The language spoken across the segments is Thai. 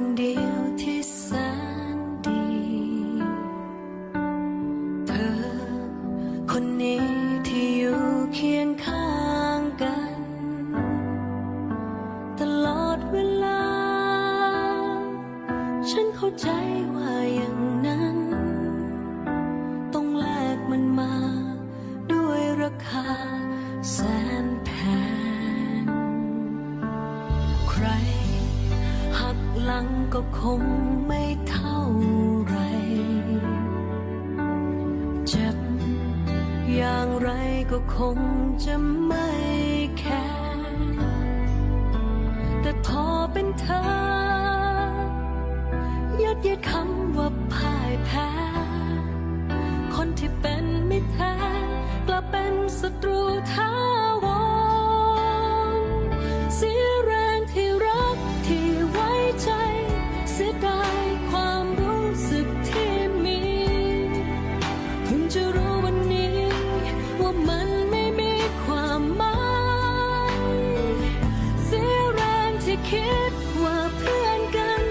คนเดียวที่แสนดี เธอ คนนี้ที่อยู่เคียงข้างกัน ตลอดเวลา ฉันเข้าใจว่าอย่างนั้น ต้องแลกมันมา ด้วยราคาแสนแพงใคร หักหลังก็คงไม่เท่าไร เจ็บอย่างไรก็คงจะไม่แคร์แต่พอเป็นเธอ ยัดเยียดคำว่าพ่ายแพ้ คนที่เป็นไมิตรแท้กลับเป็นศัตรูท้าว คิดว่าเพื่อนกัน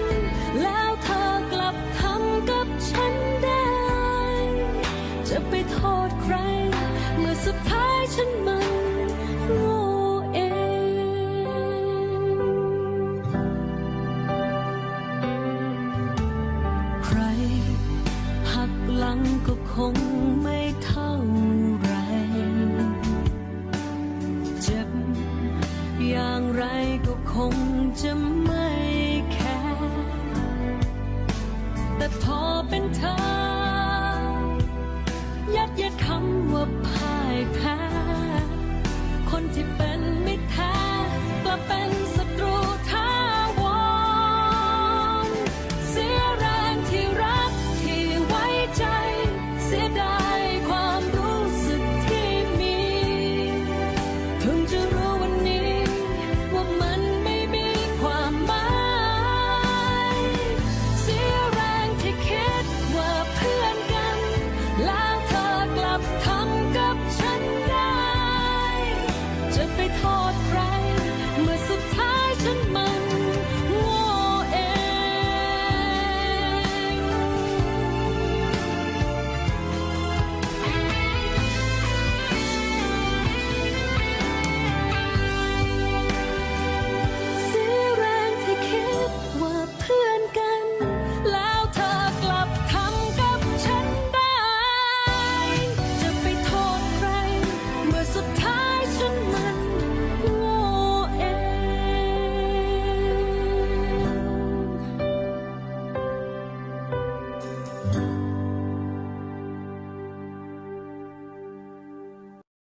แล้วเธอกลับทำกับฉันได้ จะไปโทษใคร เมื่อสุดท้ายฉันมันโง่เอง ใครหักหลังก็คงไม่เท่าไร เจ็บอย่างไรก็คง จะไม่แคร์แต่พอเป็นเธอยัดเยียดคำว่าพา